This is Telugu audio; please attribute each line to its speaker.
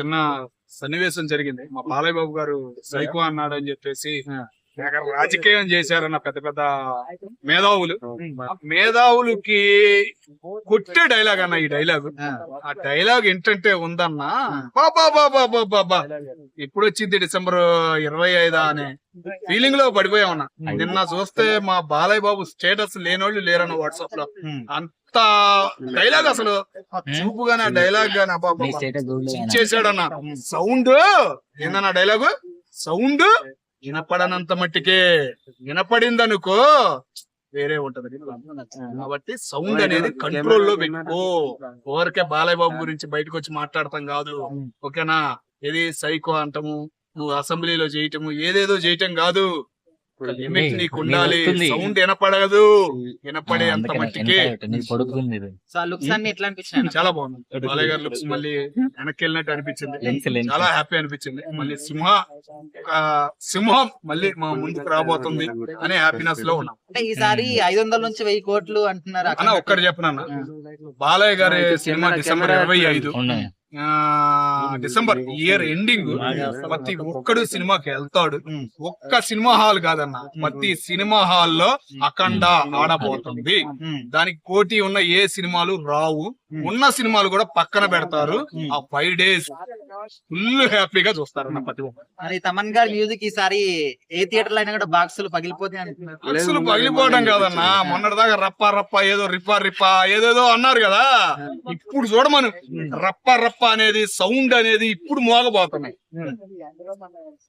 Speaker 1: చిన్న సన్నివేశం జరిగింది. మా బాలయ్య బాబు గారు సైకో అన్నాడు అని చెప్పేసి రాజకీయం చేశారన్న పెద్ద పెద్ద మేధావులు. మేధావులకి కొట్టే డైలాగ్ అన్న ఈ డైలాగ్ ఆ. డైలాగ్ ఏంటంటే ఉందన్నా బాబా బాబా బాబా ఇప్పుడు వచ్చింది డిసెంబర్ ఇరవై ఐదా అనే ఫీలింగ్లో పడిపోయామన్నా నిన్న చూస్తే మా బాలయ్య బాబు స్టేటస్ లేనోళ్ళు లేరన్న వాట్సాప్లో. అంత డైలాగ్ అసలు. చూపు గానీ ఆ డైలాగ్ గానీ అబ్బా సౌండ్? ఏందన్న డైలాగ్ సౌండ్? వినపడనంత మట్టికే వినపడిందనుకో వేరే ఉంటది. కాబట్టి సౌండ్ అనేది కంట్రోల్లో పెట్టుకో. ఊరికే బాలయ్య బాబు గురించి బయటకు వచ్చి మాట్లాడతాం కాదు. ఓకేనా? ఇది సైకో అంటము నువ్వు అసెంబ్లీలో చేయటము ఏదేదో చేయటం కాదు. లిమిట్ నీకు ఉండాలి. సౌండ్ వినపడదు వినపడే అంత మట్టికే.
Speaker 2: సో ఆ లుక్స్ అన్ని ఎట్లా అనిపించినాయి
Speaker 1: చాలా బాగుంది. బాలయ్య గారి లుక్స్ మళ్ళీ వెనక్కి వెళ్ళినట్టు అనిపించింది చాలా హ్యాపీ అనిపించింది. మళ్ళీ సింహ ఒక సింహం మళ్ళీ మా ముందుకు రాబోతుంది అనే హ్యాపీనెస్లో ఉన్నాం.
Speaker 2: అంటే ఈసారి ఐదు వందల నుంచి వెయ్యి కోట్లు అంటున్నారు
Speaker 1: అన్న ఒక్కటి చెప్పనన్న బాలయ్య గారి సినిమా డిసెంబర్ ఇరవై ఐదు.
Speaker 3: ఉన్నాయి.
Speaker 1: ఆ, డిసెంబర్ ఇయర్ ఎండింగ్ ప్రతి ఒక్కడు సినిమాకి వెళ్తాడు. ఒక్క సినిమా హాల్ కాదన్న ప్రతి సినిమా హాల్లో అఖండ ఆడబోతుంది. దానికి పోటీ ఉన్న ఏ సినిమాలు రావు ఉన్న సినిమాలు కూడా పక్కన పెడతారు. ఆ ఫైవ్ డేస్ ఫుల్ హ్యాపీగా చూస్తారన్న ప్రతి ఒక్కరు.
Speaker 2: తమన్ గారి మ్యూజిక్ ఈసారి ఏ థియేటర్లో అయినా కూడా బాక్సులు పగిలిపోతాయి అంటున్నారు.
Speaker 1: అసలు పగిలిపోవడం కాదన్నా. మొన్నటిదాకా రప్ప రప్ప ఏదో రిప్ప రిప్ప ఏదేదో అన్నారు కదా. ఇప్పుడు చూడమను. రప్ప రప్ప అనేది సౌండ్ అనేది ఇప్పుడు మోగబోతున్నాయి.